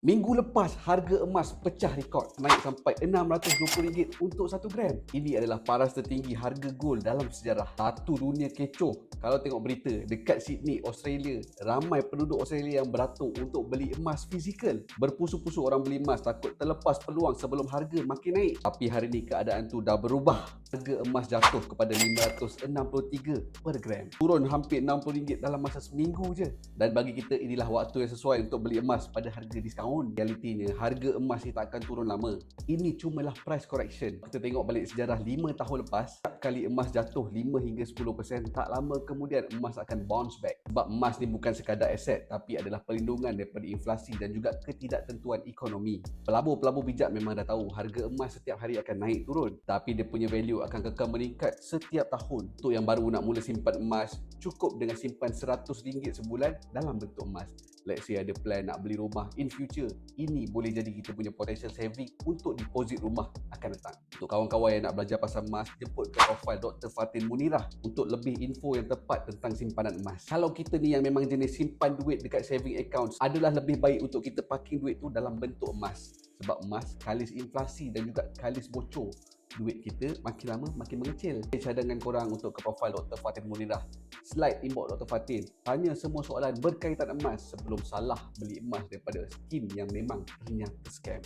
Minggu lepas, harga emas pecah rekod naik sampai RM620 untuk 1 gram. Ini adalah paras tertinggi harga gold dalam sejarah. Satu dunia kecoh. Kalau tengok berita, dekat Sydney, Australia, ramai penduduk Australia yang beratur untuk beli emas fizikal. Berpusu-pusu orang beli emas takut terlepas peluang sebelum harga makin naik. Tapi hari ini keadaan tu dah berubah. Harga emas jatuh kepada RM563 per gram. Turun hampir RM60 dalam masa seminggu je. Dan bagi kita inilah waktu yang sesuai untuk beli emas pada harga diskaun. Realitinya harga emas ni tak akan turun lama. Ini cumalah price correction. Kita tengok balik sejarah 5 tahun lepas setiap kali emas jatuh 5 hingga 10% tak lama kemudian emas akan bounce back. Sebab emas ni bukan sekadar aset tapi adalah perlindungan daripada inflasi dan juga ketidaktentuan ekonomi. Pelabur-pelabur bijak memang dah tahu harga emas setiap hari akan naik turun. Tapi dia punya value akan kekal meningkat setiap tahun. Untuk yang baru nak mula simpan emas cukup dengan simpan RM100 sebulan dalam bentuk emas. Let's say ada plan nak beli rumah in future ini boleh jadi kita punya potential saving untuk deposit rumah akan datang. Untuk kawan-kawan yang nak belajar pasal emas jemput ke profile Dr. Fatin Munirah untuk lebih info yang tepat tentang simpanan emas. Kalau kita ni yang memang jenis simpan duit dekat saving account adalah lebih baik untuk kita parking duit tu dalam bentuk emas sebab emas kalis inflasi dan juga kalis bocor duit kita makin lama makin mengecil. Cadangan korang untuk ke profile Dr. Fatin Munirah. Slide inbox Dr. Fatin. Tanya semua soalan berkaitan emas sebelum salah beli emas daripada skim yang memang ternyata scam.